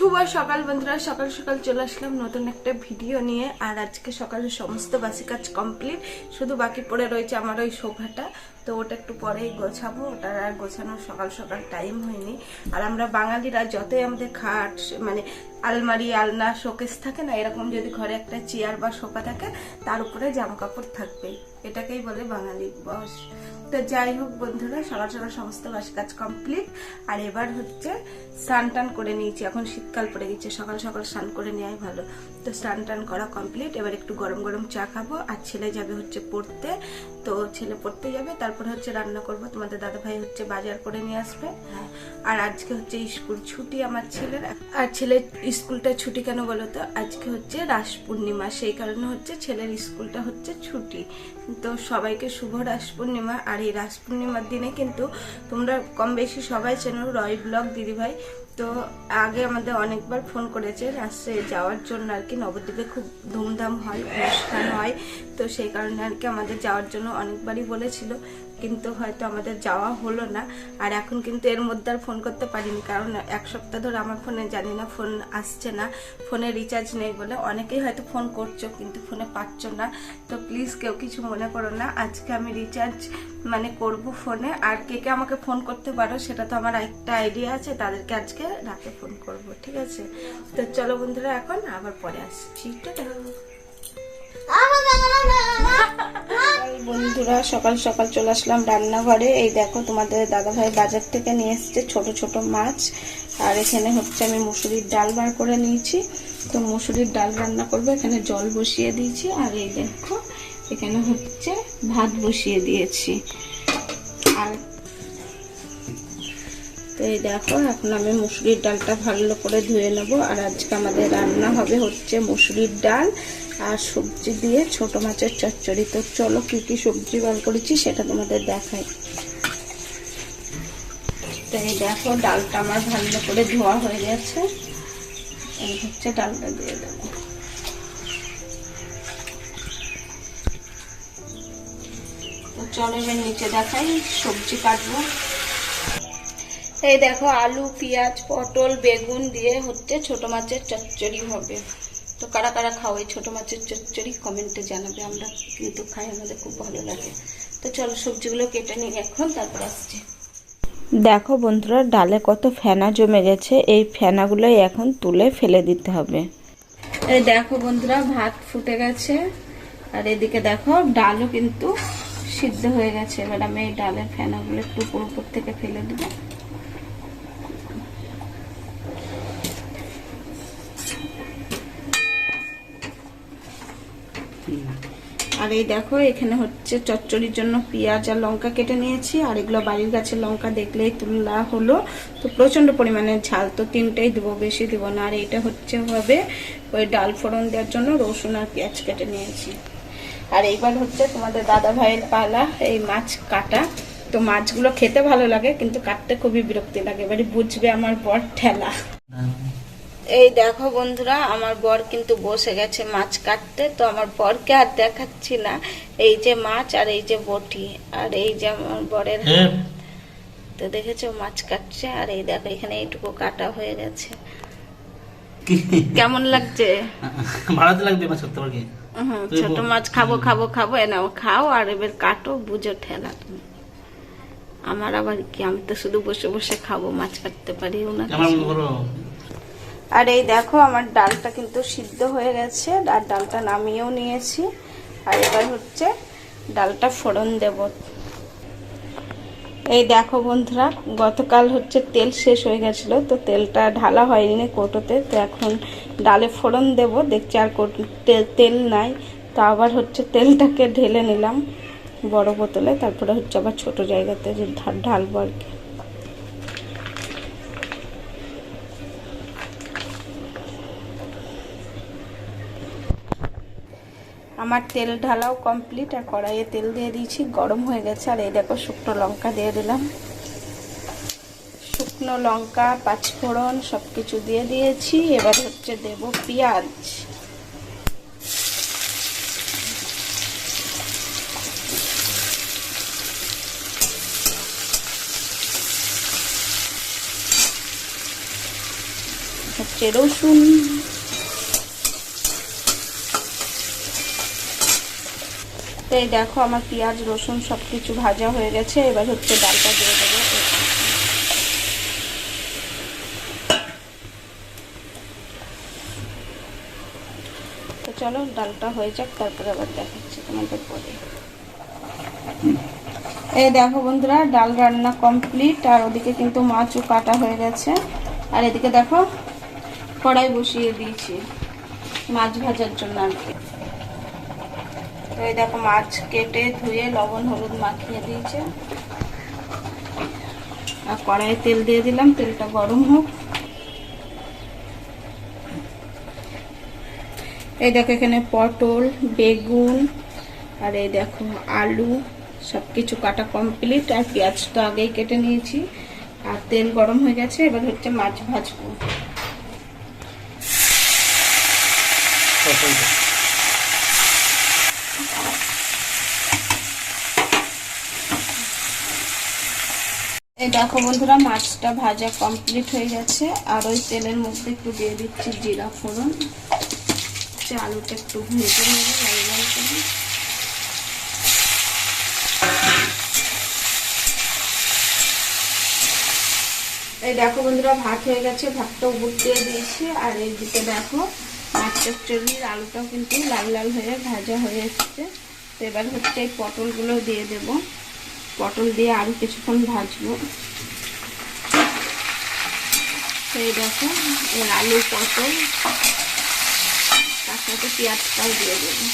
শুভ সকাল বন্ধুরা, সকাল সকাল চলে আসলাম নতুন একটা ভিডিও নিয়ে। আর আজকে সকালে সমস্ত বাসি কাজ কমপ্লিট শুধু বাকি পড়ে রয়েছে আমার ওই সোফাটা তো ওটা একটু পরেই গোছাবো। ওটার আর গোছানোর সকাল সকাল টাইম হয়নি। আর আমরা বাঙালিরা যতই আমাদের খাট মানে আলমারি, আলনা, শোকেস থাকে না, এরকম যদি ঘরে একটা চেয়ার বা সোফা থাকে, তার উপরে জামা কাপড় থাকবে। এটাকেই বলে বাঙালি বস। তো যাই হোক বন্ধুরা, সকাল সকাল সমস্ত বাসি কাজ কমপ্লিট আর এবার হচ্ছে স্নান টান করে নিয়েছি। এখন শীতকাল পড়ে গেছে, সকাল সকাল স্নান করে নেওয়াই ভালো। তো স্নান টান করা কমপ্লিট এবার একটু গরম গরম চা খাব। আর ছেলে যাবে হচ্ছে পড়তে। তো ছেলে পড়তে যাবে। তারপরে হচ্ছে রান্না করব। তোমাদের দাদা ভাই হচ্ছে বাজার করে নিয়ে আসবে। আর আজকে হচ্ছে স্কুল ছুটি আমার ছেলের। আর ছেলের স্কুলটা ছুটি কেন বলো তো? আজকে হচ্ছে রাস পূর্ণিমা। সেই কারণে হচ্ছে ছেলের স্কুলটা হচ্ছে ছুটি। তো সবাইকে শুভ রাস পূর্ণিমা। আর এই রাস পূর্ণিমার দিনে কিন্তু তোমরা কম বেশি সবাই চেনো রয় ব্লগ দিদিভাই। তো আগে আমাদের অনেকবার ফোন করেছে রাস্তায় যাওয়ার জন্য আর কি। নবদ্বীপে খুব ধুমধাম হয়, অনুষ্ঠান হয়। তো সেই কারণে আর কি আমাদের যাওয়ার জন্য অনেকবারই বলেছিল। কিন্তু হয়তো আমাদের যাওয়া হলো না। আর এখন কিন্তু এর মধ্যে আর ফোন করতে পারিনি। কারণ এক সপ্তাহ ধরে আমার ফোনে জানি না ফোন আসছে না। ফোনে রিচার্জ নেই বলে অনেকেই হয়তো ফোন করছ কিন্তু ফোনে পাচ্ছ না। তো প্লিজ কেউ কিছু মনে করো না। আজকে আমি রিচার্জ মানে করব ফোনে আর কে কে আমাকে ফোন করতে পারো সেটা তো আমার একটা আইডিয়া আছে। তাদেরকে আজকে রাতে ফোন করব, ঠিক আছে? তো চলো বন্ধুরা, এখন আবার পরে আসছি। ঠিক এই বন্ধুরা, সকাল সকাল চলে আসলাম রান্নাঘরে। এই দেখো, তোমাদের দাদাভাই বাজার থেকে নিয়ে এসছে ছোট ছোট মাছ। আর এখানে হচ্ছে আমি মুসুরির ডাল বার করে নিয়েছি। তো মুসুরির ডাল রান্না করব, এখানে জল বসিয়ে দিয়েছি। আর এই দেখো, এখানে হচ্ছে ভাত বসিয়ে দিয়েছি। আর তো এই দেখো, এখন আমি মুসুরির ডালটা ভালো করে ধুয়ে নেব। আর আজকে আমাদের রান্না হবে হচ্ছে মুসুরির ডাল আর সবজি দিয়ে ছোট মাছের চচ্চড়ি। তো চলো কী কী সবজি বার করেছি সেটা তোমাদের দেখাই। তো এই দেখো, ডালটা আমার ভালো করে ধোয়া হয়ে গেছে। এই হচ্ছে ডালটা দিয়ে দেবো। তো চলো এবার নিচে দেখাই সবজি কাটবো। এই দেখো আলু পেঁয়াজ পটল বেগুন দিয়ে হচ্ছে ছোট মাছের চচ্চড়ি হবে। তো কারা কারা খাও এই ছোট মাছের চচ্চড়ি কমেন্টে জানাবে আমরা কিন্তু খাই আমাদের খুব ভালো লাগে। তো চলো সবজিগুলো কেটে নিই এখন তারপর আসছি। দেখো বন্ধুরা ডালে কত ফেনা জমে গেছে এই ফেনাগুলোই এখন তুলে ফেলে দিতে হবে। এই দেখো বন্ধুরা ভাত ফুটে গেছে। আর এদিকে দেখো ডালও কিন্তু সিদ্ধ হয়ে গেছে। এবার আমি এই ডালের ফেনাগুলো একটু উপর উপর থেকে ফেলে দেবো। আর এই দেখো, এখানে হচ্ছে চচ্চড়ির জন্য পেঁয়াজ আর লঙ্কা কেটে নিয়েছি, আর এগুলো বাড়ির গাছের লঙ্কা দেখলেই তোলা হলো। তো প্রচণ্ড পরিমাণে ঝাল, তো তিনটেই দেবো, বেশি দেবো না। আর এইটা হচ্ছে হবে ওই ডাল ফোড়ন দেওয়ার জন্য রসুন আর পেঁয়াজ কেটে নিয়েছি। আর এইবার হচ্ছে তোমাদের দাদা ভাইয়ের পালা, এই মাছ কাটা। তো মাছগুলো খেতে ভালো লাগে, কিন্তু কাটতে খুবই বিরক্তি লাগে, এবারে বুঝবে আমার বর ঠেলা। এই দেখো বন্ধুরা আমার বর কিন্তু বসে গেছে মাছ কাটতে তো আমার বরকে আর দেখাচ্ছি না। এই যে মাছ আর এই যে বটি আর এই যে আমার বরের হাত। তো দেখেছ মাছ কাটছে আর এই দেখো এখানে এইটুকু কাটা হয়ে গেছে। কেমন লাগছে? ভালো লাগবে মাছ করতে পারবে ছোট মাছ খাব খাব খাব এ নাও খাও আর এবার কাটো বুঝো ঠেলা তুমি। আমার আবার কি আমি তো শুধু বসে বসে খাব মাছ কাটতে পারিও না আমার কিছু মনে করো আর এই দেখো, আমার ডালটা কিন্তু সিদ্ধ হয়ে গেছে, আর ডালটা নামিয়েও নিয়েছি। আর এবার হচ্ছে ডালটা ফোড়ন দেব। এই দেখো বন্ধুরা, গতকাল হচ্ছে তেল শেষ হয়ে গেছিল, তো তেলটা ঢালা হয়নি কোটোতে, তো এখন ডালে ফোড়ন দেব, দেখছি আর তেল নাই, তো আবার হচ্ছে তেলটাকে ঢেলে নিলাম বড় বোতলে, তারপরে হচ্ছে আবার ছোট জায়গাতে ঢালবো আর কি। আমার তেল ঢালাও কমপ্লিট আর কড়াইয়ে তেল দিয়ে দিয়েছি, গরম হয়ে গেছে। আর এই দেখো শুকনো লঙ্কা দিয়ে দিলাম। শুকনো লঙ্কা, পাঁচফোড়ন সব কিছু দিয়ে দিয়েছি। এবার হচ্ছে দেব পেঁয়াজ। হচ্ছে রসুন। তো এই দেখো আমার পেঁয়াজ, রসুন সব কিছু ভাজা হয়ে গেছে। এবার হচ্ছে ডালটা দিয়ে দেবো। তো চলো, ডালটা হয়ে যাক, তারপরে আবার দেখাচ্ছি তোমাদের পরে। এই দেখো বন্ধুরা, ডাল রান্না কমপ্লিট, আর ওদিকে কিন্তু মাছও কাটা হয়ে গেছে। আর এদিকে দেখো, কড়াই বসিয়ে দিয়েছি মাছ ভাজার জন্য আর কি। তো এই দেখো মাছ কেটে ধুয়ে লবণ, হলুদ মাখিয়ে দিয়েছে। আর কড়াইয়ে তেল দিয়ে দিলাম, তেলটা গরম হোক। এই দেখো এখানে পটল, বেগুন, আর এই দেখো আলু সব কিছু কাটা কমপ্লিট আর পেঁয়াজটা আগেই কেটে নিয়েছি। আর তেল গরম হয়ে গেছে, এবার হচ্ছে মাছ ভাজবো। এই দেখো বন্ধুরা, মাছটা ভাজা কমপ্লিট হয়ে গেছে। আর ওই তেলের মধ্যে একটু দিয়ে দিচ্ছি জিরা ফোড়ন। আলুটা একটু ভেজে নেব, লাল লাল করে। এই দেখো বন্ধুরা, ভাত হয়ে গেছে, ভাতটা উপর দিয়ে দিয়েছি। আর এই দিকে দেখো মাছটা চল্লির আলুটাও কিন্তু লাল লাল হয়ে ভাজা হয়ে এসছে। তো এবার হচ্ছে এই পটলগুলো দিয়ে দেব। পটল দিয়ে আরও কিছুক্ষণ ভাজবো। এই দেখো এই আলু, পটল, তার সাথে পেঁয়াজটাও দিয়ে দেবো।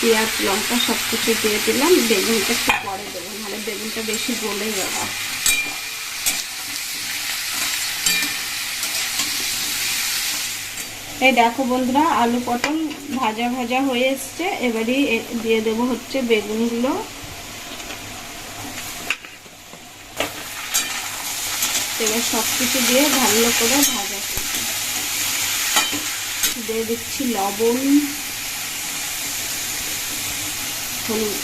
পেঁয়াজ, লঙ্কা সব কিছু দিয়ে দিলাম, বেগুনটা একটু পরে দেবো, নাহলে বেগুনটা বেশি গলে যাবে। এই দেখো বন্ধুরা, আলু পটল ভাজা ভাজা হয়ে এসছে। এবারই দিয়ে দেবো হচ্ছে বেগুনগুলো। এবার সব কিছু দিয়ে ভালো করে ভাজা। দিয়ে দিচ্ছি লবণ, হলুদ।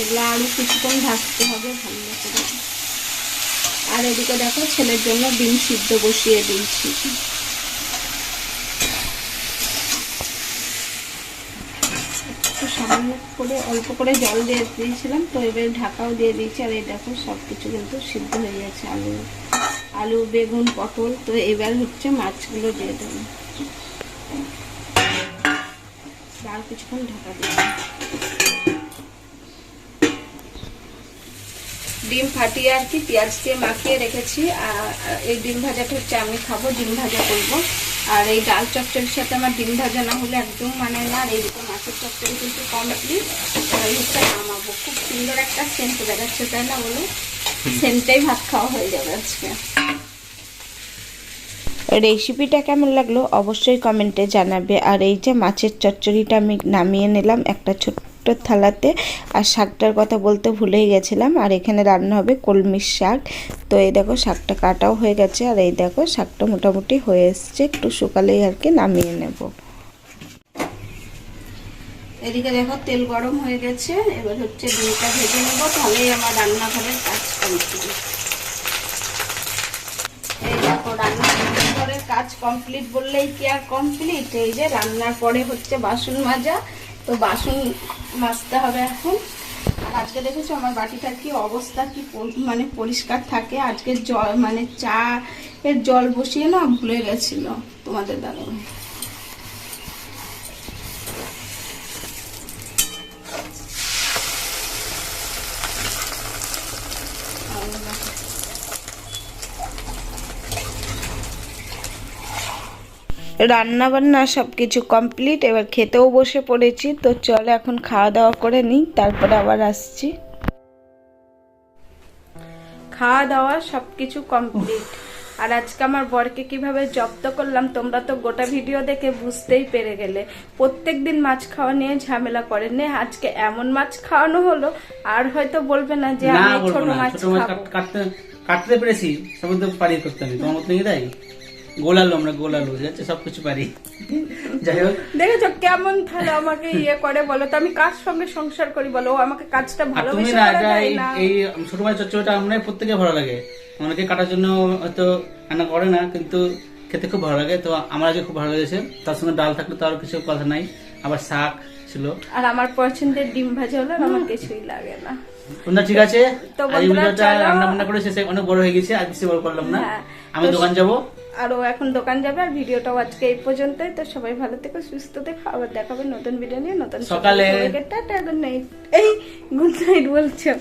এগুলো আরও কিছুক্ষণ ভাজতে হবে ভালো করে। আর এদিকে দেখো ছেলের জন্য ডিম সিদ্ধ বসিয়ে দিয়েছি। সামান্য করে অল্প করে জল দিয়ে দিয়েছিলাম, তো এবার ঢাকাও দিয়ে দিয়েছি, আর এই দেখো সব কিছু কিন্তু সিদ্ধ হয়ে গেছে, আলু আলু, বেগুন, পটল, তো এবার হচ্ছে মাছগুলো দিয়ে দেবো। আর কিছুক্ষণ ঢাকা দিয়ে ডিম ফাটিয়ে আর কি পেঁয়াজ দিয়ে মাখিয়ে রেখেছি। আর এই ডিম ভাজাটা হচ্ছে আমি খাব ডিম ভাজা করব। আর এই ডাল চচ্চড়ির সাথে আমার ডিম ভাজা না হলে একদম মানে না আর এইদিকে মাছের চচ্চড়ি কিন্তু কমপ্লিট এই হচ্ছে নামাবো খুব সুন্দর একটা সেন্ট বেরোচ্ছে তাই না বলো? সেন্টটাই ভাত খাওয়া হয়ে যাবে আজকে। রেসিপিটা কেমন লাগল অবশ্যই কমেন্টে জানাবে। আর এই যে মাছের চচ্চড়িটা আমি নামিয়ে নিলাম একটা ছোট্ট থালাতে আর শাকটার কথা বলতে ভুলেই গেছিলাম। আর এখানে রান্না হবে কলমির শাক। তো এই দেখো শাকটা কাটাও হয়ে গেছে আর এই দেখো শাকটা মোটামুটি হয়ে এসছে। একটু শুকালেই আর কি নামিয়ে নেব। এদিকে দেখো তেল গরম হয়ে গেছে। এবার হচ্ছে ডিমটা ভেজে নেব, তাহলেই আমার রান্নাঘরের কাজ কমপ্লিট এই দেখো রান্নাঘরের কাজ কমপ্লিট বললেই কি আর কমপ্লিট এই যে রান্নার পরে হচ্ছে বাসন মাজা। তো বাসন মাজতে হবে এখন। আর আজকে দেখেছ আমার বাটিটার কি অবস্থা, কি মানে পরিষ্কার থাকে। আজকে জল মানে চা এর জল বসিয়ে না ভুলে গেছিল তোমাদের দাদা রান্না বান্না সব কিছু কমপ্লিট এবার খেতেও বসে পড়েছি। তো চলো এখন খাওয়া দাওয়া করে নিই তারপরে আবার আসছি। খাওয়া দাওয়া সবকিছু কমপ্লিট আর আজকে আমার বরকে কীভাবে জব্দ করলাম তোমরা তো গোটা ভিডিও দেখে বুঝতেই পেরে গেলে। প্রত্যেক দিন মাছ খাওয়া নিয়ে ঝামেলা করে নে আজকে এমন মাছ খাওয়ানো হলো আর হয়তো বলবে না যে আমি ছোট মাছ কাটতে পেরেছি সব তো পারি করতে আমি তোমার মতো নিয়ে দেয় গোলালু আমরা গোলালু ঠিক আছে? সবকিছু পারি। যাই হোক। দেখেছ কেমন তাহলে আমাকে ইয়ে করে বলো তো? আমি কার সঙ্গে সংসার করি বলো? আমাকে কাজটা ভালোবেসে করে দেয় না। এই ছোট মাছের চচ্চড়িটা আমরা প্রত্যেকে ভালো লাগে। অনেকে কাটার জন্য হয়তো রান্না করে না কিন্তু খেতে খুব ভালো লাগে। তো আমার আগে খুব ভালো লেগেছে। তার সঙ্গে ডাল থাকলে তো আর কিছু কথা নাই। আবার শাক ছিল। আর আমার পছন্দের ডিম ভাজা হলো আর আমার কিছুই লাগে না। ঠিক আছে? তো এই ভিডিওটা রান্না বান্না করে শেষে অনেক বড় হয়ে গেছে আর বেশি বড় করলাম না। হ্যাঁ। আমি দোকান যাব। আরও এখন দোকান যাবে আর ভিডিওটাও আজকে এই পর্যন্তই। তো সবাই ভালো থেকো সুস্থ থেকো। আবার দেখাবে নতুন ভিডিও নিয়ে নতুন সকালে। টাটা গুড নাইট এই গুড নাইট বলছো।